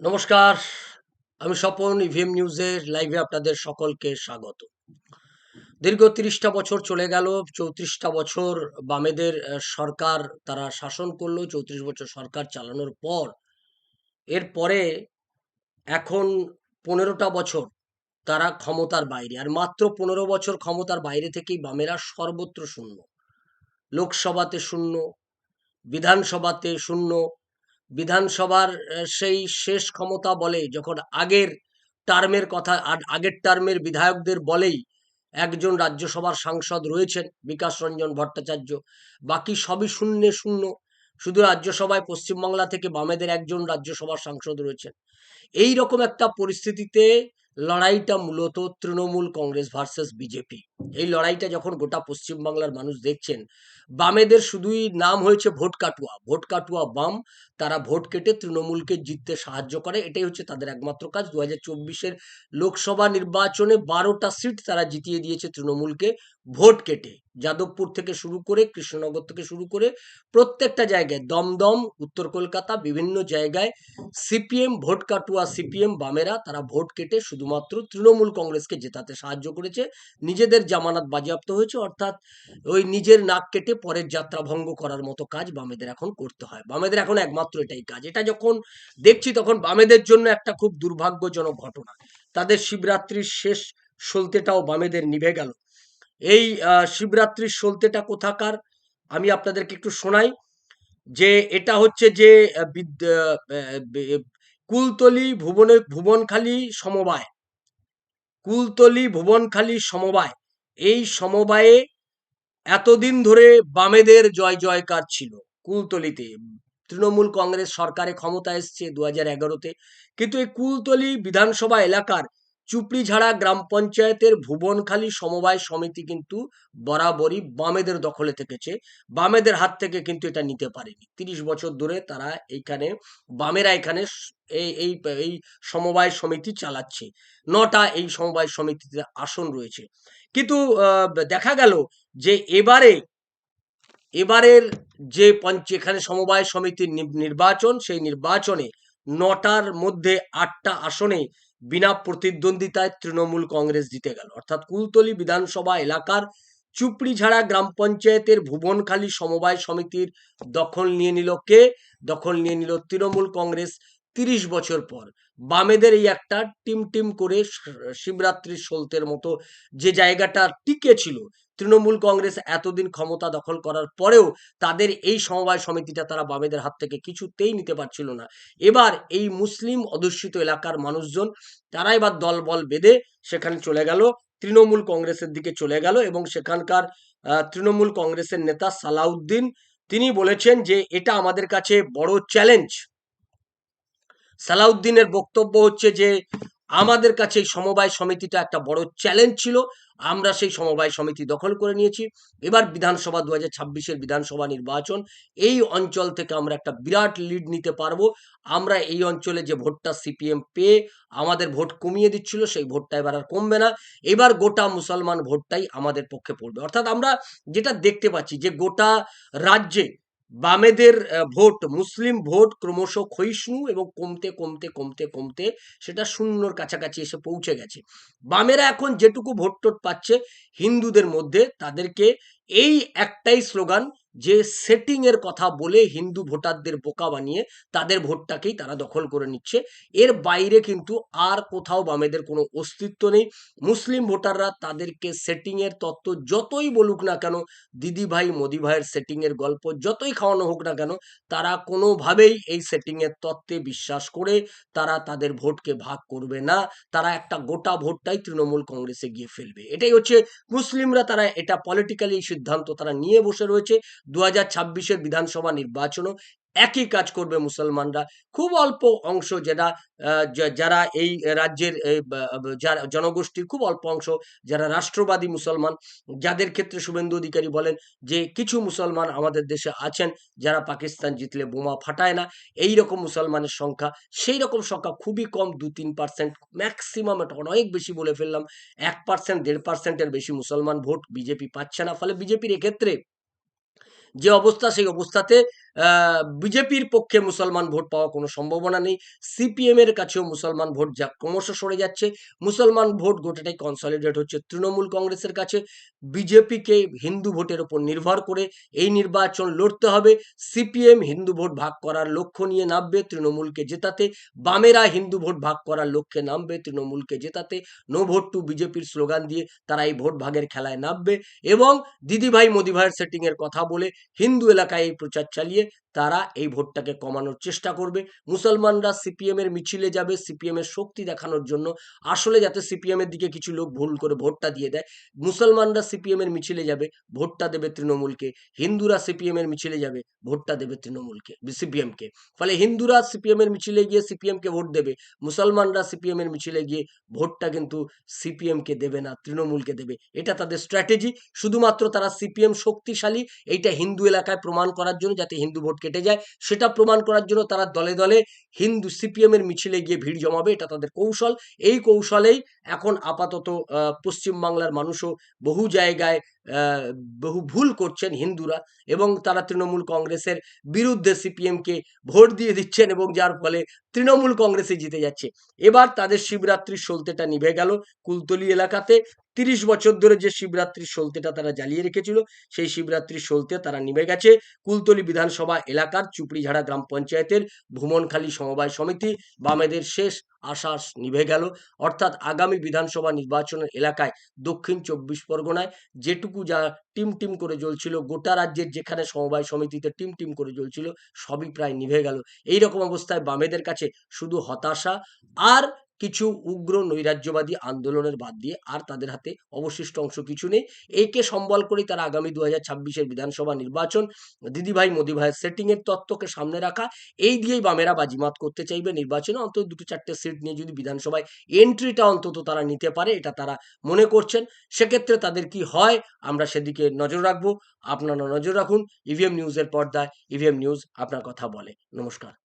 নমস্কার, আমি স্বপন ইভিএম নিউজের লাইভে আপনাদের সকলকে স্বাগত। দীর্ঘ তিরিশটা বছর চলে গেল, চৌত্রিশটা বছর বামেদের সরকার তারা শাসন করল, চৌত্রিশ বছর সরকার চালানোর পর এরপরে এখন পনেরোটা বছর তারা ক্ষমতার বাইরে, আর মাত্র পনেরো বছর ক্ষমতার বাইরে থেকেই বামেরা সর্বত্র শূন্য। লোকসভাতে শূন্য, বিধানসভাতে শূন্য বিধানসভার সেই শেষ ক্ষমতা বলে যখন আগের টার্মের কথা আগের টার্মের বিধায়কদের বলেই একজন রাজ্যসভার সাংসদ রয়েছেন বিকাশ রঞ্জন ভট্টাচার্য। বাকি সবই শূন্যে শূন্য। শুধু রাজ্যসভায় পশ্চিমবাংলা থেকে বামেদের একজন রাজ্যসভার সাংসদ রয়েছেন। এই রকম একটা পরিস্থিতিতে লড়াইটা মূলত তৃণমূল কংগ্রেস ভার্সেস বিজেপি। এই লড়াইটা যখন গোটা পশ্চিমবাংলার মানুষ দেখছেন, বামেদের শুধুই নাম হয়েছে ভোট কাটুয়া। ভোট কাটুয়া বাম, তারা ভোট কেটে তৃণমূলকে জিততে সাহায্য করে, এটাই হচ্ছে তাদের একমাত্র কাজ। দু হাজার চব্বিশের লোকসভা নির্বাচনে বারোটা সিট তারা জিতিয়ে দিয়েছে তৃণমূলকে ভোট কেটে। যাদবপুর থেকে শুরু করে, কৃষ্ণনগর থেকে শুরু করে প্রত্যেকটা জায়গায়, দমদম, উত্তর কলকাতা, বিভিন্ন জায়গায় সিপিএম, ভোট কাটুয়া সিপিএম বামেরা তারা ভোট কেটে শুধুমাত্র তৃণমূল কংগ্রেসকে জেতাতে সাহায্য করেছে। নিজেদের জামানত বাজেয়াপ্ত হয়েছে, অর্থাৎ ওই নিজের নাক কেটে পরের যাত্রা ভঙ্গ করার মতো কাজ বামেদের এখন করতে হয়। বামেদের এখন একমাত্র এটাই কাজ। এটা যখন দেখছি তখন বামেদের জন্য একটা খুব দুর্ভাগ্যজনক ঘটনা। তাদের শিবরাত্রির শেষ সলতেটাও বামেদের নিভে গেল। এই শিবরাত্রির সলতেটা কোথাকার আমি আপনাদেরকে একটু শোনাই। যে এটা হচ্ছে যে কুলতলি ভুবনে, ভুবনখালী সমবায়। কুলতলি ভুবনখালী সমবায়। এই সমবায়ে এতদিন ধরে বামেদের জয় জয়কার ছিল কুলতলিতে। তৃণমূল কংগ্রেস সরকারে ক্ষমতা এসছে দু হাজার এগারোতে। কিন্তু এই কুলতলি বিধানসভা এলাকার চুপড়িঝাড়া গ্রাম পঞ্চায়েতের ভুবনখালী সমবায় সমিতি কিন্তু বরাবরই বামেদের দখলে থেকেছে। বামেদের হাত থেকে কিন্তু এটা নিতে পারেনি। তিরিশ বছর ধরে তারা এইখানে, বামেরা এখানে এই এই এই সমবায় সমিতি চালাচ্ছে। নটা এই সমবায় সমিতিতে আসন রয়েছে। কিন্তু দেখা গেল যে এবারে, এবারের যে পঞ্চ, এখানে সমবায় সমিতির নির্বাচন, সেই নির্বাচনে নটার মধ্যে আটটা আসনে বিনা প্রতিদ্বন্দ্বিতায় তৃণমূল কংগ্রেস জিতে গেল। অর্থাৎ কুলতলি বিধানসভা এলাকার চুপড়িঝাড়া গ্রাম পঞ্চায়েতের ভুবনখালী সমবায় সমিতির দখল নিয়ে নিল কে? দখল নিয়ে নিল তৃণমূল কংগ্রেস তিরিশ বছর পর। বামেদের এই একটা টিম টিম করে শিবরাত্রির সলতের মতো যে জায়গাটা টিকে ছিল, তৃণমূল কংগ্রেস এতদিন ক্ষমতা দখল করার পরেও তাদের এই সমবায় সমিতিটা তারা বামেদের হাত থেকে কিছুতেই নিতে পারছিল না। এবার এই মুসলিম অধ্যুষিত এলাকার মানুষজন তারা এবার দলবল বেঁধে সেখানে চলে গেল, তৃণমূল কংগ্রেসের দিকে চলে গেল এবং সেখানকার তৃণমূল কংগ্রেসের নেতা সালাউদ্দিন, তিনি বলেছেন যে এটা আমাদের কাছে বড় চ্যালেঞ্জ সালাউদ্দিনের বক্তব্য হচ্ছে যে, আমাদের কাছে এই সমবায় সমিতিটা একটা বড় চ্যালেঞ্জ ছিল। আমরা সেই সমবায় সমিতি দখল করে নিয়েছি। এবার বিধানসভা দু হাজার বিধানসভা নির্বাচন, এই অঞ্চল থেকে আমরা একটা বিরাট লিড নিতে পারব। আমরা এই অঞ্চলে যে ভোটটা সিপিএম পেয়ে আমাদের ভোট কমিয়ে দিচ্ছিল, সেই ভোটটা এবার আর কমবে না। এবার গোটা মুসলমান ভোটটাই আমাদের পক্ষে পড়বে। অর্থাৎ আমরা যেটা দেখতে পাচ্ছি যে গোটা রাজ্যে বামেদের ভোট, মুসলিম ভোট ক্রমশ ক্ষয়িষ্ণু এবং কমতে কমতে কমতে কমতে সেটা শূন্যর কাছাকাছি এসে পৌঁছে গেছে। বামেরা এখন যেটুকু ভোট টোট পাচ্ছে হিন্দুদের মধ্যে তাদেরকে এই একটাই স্লোগান যে সেটিং এর কথা বলে হিন্দু ভোটারদের বোকা বানিয়ে তাদের ভোটটাকেই তারা দখল করে নিচ্ছে। এর বাইরে কিন্তু আর কোথাও বামেদের কোনো অস্তিত্ব নেই। মুসলিম ভোটাররা তাদেরকে সেটিং এর তত্ত্ব যতই বলুক না কেন, দিদি ভাই, মোদি ভাইয়ের সেটিং এর গল্প যতই খাওয়ানো হোক না কেন, তারা কোনোভাবেই এই সেটিং এর তত্ত্বে বিশ্বাস করে তারা তাদের ভোটকে ভাগ করবে না। তারা একটা গোটা ভোটটাই তৃণমূল কংগ্রেসে গিয়ে ফেলবে। এটাই হচ্ছে মুসলিমরা তারা এটা পলিটিক্যালি সিদ্ধান্ত তারা নিয়ে বসে রয়েছে। দু হাজার ছাব্বিশের বিধানসভা নির্বাচনও একই কাজ করবে মুসলমানরা। খুব অল্প অংশ যারা যারা এই রাজ্যের জনগোষ্ঠীর খুব অল্প অংশ, যারা রাষ্ট্রবাদী মুসলমান, যাদের ক্ষেত্রে শুভেন্দু অধিকারী বলেন যে কিছু মুসলমান আমাদের দেশে আছেন, যারা পাকিস্তান জিতলে বোমা ফাটায় না, এই রকম মুসলমানের সংখ্যা, সেই রকম সংখ্যা খুবই কম দু তিন পার্সেন্ট ম্যাক্সিমাম এটা অনেক বেশি বলে ফেললাম, এক পার্সেন্ট দেড় পার্সেন্টের বেশি মুসলমান ভোট বিজেপি পাচ্ছে না, ফলে বিজেপির এক্ষেত্রে যে অবস্থা সেই অবস্থাতে বিজেপির পক্ষে মুসলমান ভোট পাওয়া কোনো সম্ভাবনা নেই। সিপিএম এর কাছেও মুসলমান ভোট যা ক্রমশ সরে যাচ্ছে। মুসলমান ভোট গোটাটাই কনসলিডেট হচ্ছে তৃণমূল কংগ্রেসের কাছে। বিজেপিকে হিন্দু ভোটের ওপর নির্ভর করে এই নির্বাচন লড়তে হবে। সিপিএম হিন্দু ভোট ভাগ করার লক্ষ্য নিয়ে নামবে তৃণমূলকে জেতাতে। বামেরা হিন্দু ভোট ভাগ করার লক্ষ্যে নামবে তৃণমূলকে জেতাতে। নো ভোট টু বিজেপির স্লোগান দিয়ে তারা এই ভোট ভাগের খেলায় নামবে। এবং দিদিভাই মোদিভাইয়ের সেটিং এর কথা বলে হিন্দু এলাকায় এই প্রচার চালিয়ে তারা এই ভোটটাকে কমানোর চেষ্টা করবে। মুসলমানরা সিপিএম এর মিছিলে যাবে সিপিএম এর শক্তি দেখানোর জন্য। আসলে যাতে সিপিএম এর দিকে কিছু লোক ভুল করে ভোটটা দিয়ে দেয়, মুসলমানরা সিপিএম এর মিছিলে যাবে, ভোটটা দেবে তৃণমূলকে। হিন্দুরা সিপিএম এর মিছিলে যাবে, ভোটটা দেবে তৃণমূলকে সিপিএম কে ফলে হিন্দুরা সিপিএম এর মিছিলে গিয়ে সিপিএম কে ভোট দেবে, মুসলমানরা সিপিএম এর মিছিলে গিয়ে ভোটটা কিন্তু সিপিএম কে দেবে না, তৃণমূলকে দেবে। এটা তাদের স্ট্র্যাটেজি। শুধুমাত্র তারা সিপিএম শক্তিশালী, এইটা হিন্দু এলাকায় প্রমাণ করার জন্য যাতে হিন্দু ভোট কেটে যায়, সেটা প্রমাণ করার জন্য তারা দলে দলে হিন্দু সিপিএম এর মিছিলে গিয়ে ভিড় জমাবে, এটা তাদের কৌশল। এই কৌশলেই এখন আপাতত পশ্চিমবাংলার মানুষও বহু জায়গায় বহু ভুল করছেন হিন্দুরা এবং তারা তৃণমূল কংগ্রেসের বিরুদ্ধে সিপিএম কে ভোট দিয়ে দিচ্ছেন এবং যার ফলে তৃণমূল কংগ্রেসে জিতে যাচ্ছে। এবার তাদের শিবরাত্রির সলতেটা নিভে গেল কুলতলি এলাকাতে। তিরিশ বছর ধরে যে শিবরাত্রির সলতেটা তারা জ্বালিয়ে রেখেছিল, সেই শিবরাত্রির সলতে তারা নিভে গেছে কুলতলি বিধানসভা এলাকার চুপড়িঝাড়া গ্রাম পঞ্চায়েতের ভুমনখালী সমবায় সমিতি। বামেদের শেষ আশ্বাস নিভে গেল। অর্থাৎ আগামী বিধানসভা নির্বাচনের এলাকায় দক্ষিণ চব্বিশ পরগনায় যেটুকু যা টিম টিম করে জ্বলছিল, গোটা রাজ্যের যেখানে সমবায় সমিতিতে টিম টিম করে জ্বলছিল, সবই প্রায় নিভে গেল। এই রকম অবস্থায় বামেদের কাছে শুধু হতাশা আর কিছু উগ্র নৈরাজ্যবাদী আন্দোলনের বাদ দিয়ে আর তাদের হাতে অবশিষ্ট অংশ কিছু নেই। একে সম্বল করেই তারা আগামী দু হাজার বিধানসভা নির্বাচন। দিদিভাই মোদি ভাইয়ের সেটিং এর তত্ত্বকে সামনে রাখা, এই দিয়েই বামেরা বাজিমাত করতে চাইবে নির্বাচনে। অন্তত দুটো চারটে সিট নিয়ে যদি বিধানসভায় এন্ট্রিটা অন্তত তারা নিতে পারে, এটা তারা মনে করছেন। সেক্ষেত্রে তাদের কি হয়, আমরা সেদিকে নজর রাখব। আপনারা নজর রাখুন। ইভিএম নিউজের পর্দায় ইভিএম নিউজ আপনার কথা বলে। নমস্কার।